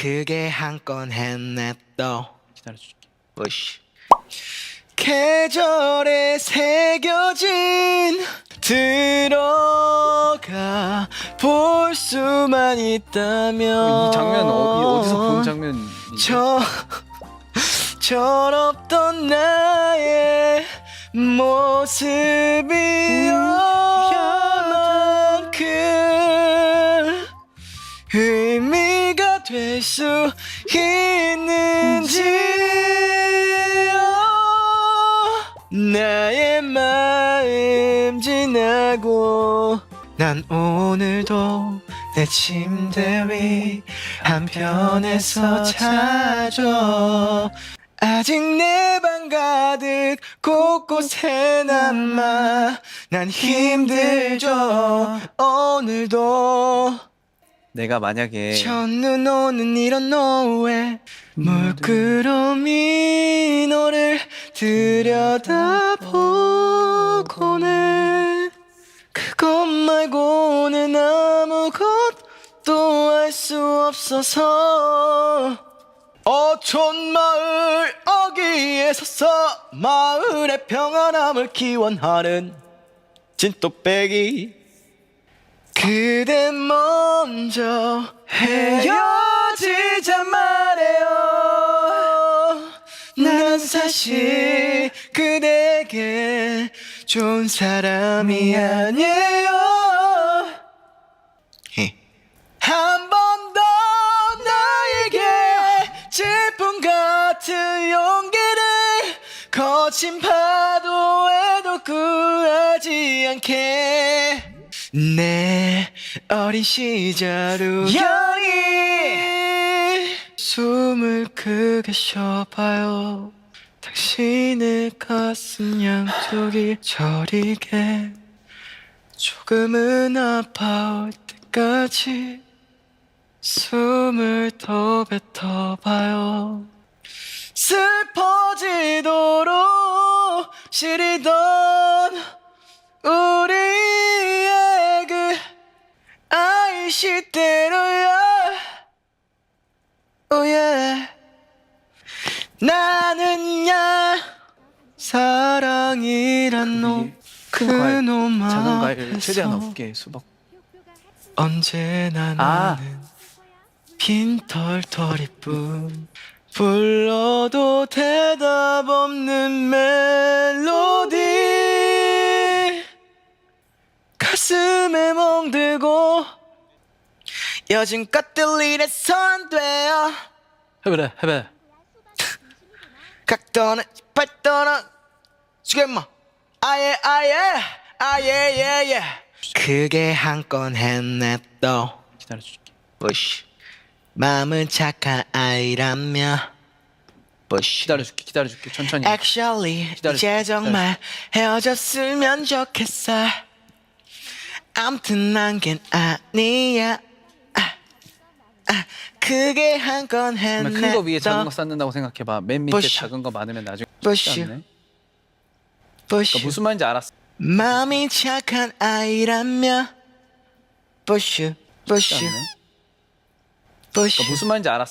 크게 한 건 했네 또 기다려줄게. 으쌰 계절에 새겨진 들어가 볼 수만 있다면 이 장면 어, 어디서 본 장면? 저 철없던 나의 모습이야만큼 의미가 될 수 있는지 나의 마음 지나고 난 오늘도 내 침대 위 한편에서 자줘. 아직 내 방 가득 곳곳에 남아. 난 힘들죠. 오늘도 내가 만약에 첫눈 오는 이런 노에 물끄러미 너를 들여다보고는 그것 말고는 아무것도 알 수 없어서 어촌 마을 어귀에 서서 마을의 평안함을 기원하는 진또배기 그대 먼저 헤어지자 말해요. 난 사실 그대에게 좋은 사람이 아니에요. 한 번 더 나에게 질풍 같은 용기를 거친 파도에도 구하지 않게 내 어린 시절 우연히 숨을 크게 쉬어봐요. 당신의 가슴 양쪽이 저리게 조금은 아파올 때까지 숨을 더 뱉어봐요. 슬퍼지도록 시리던 우리 시대로야 오예 나는야 사랑이란 놈그큰놈 과일, 작은 과일 최대한 앞에서 없게 수박. 언제나 아. 나는 빈털터리뿐 불러도 대답 없는 멜로디 가슴에 멍들고 여지껏 들리래서 안 돼요 해보래 해봐. 각도는 발도는 지금 뭐 아예 아예 아예 예예 그게 한 건 했네 또 기다려줄게. 부시 마음은 착한 아이라며 부시 기다려줄게. 기다려줄게. 천천히. Actually 기다려, 이제 정말 헤어졌으면 좋겠어 암튼 난겐 아니야 그게 한 건 했네 큰 거 위에 작은 또. 거 쌓는다고 생각해봐. 맨 밑에 부시. 작은 거 많으면 나중에 부시. 부시 그러니까 무슨 말인지 알았어. 마음이 착한 아이라며 부시 않네. 부시 그러니까 무슨 말인지 알았어.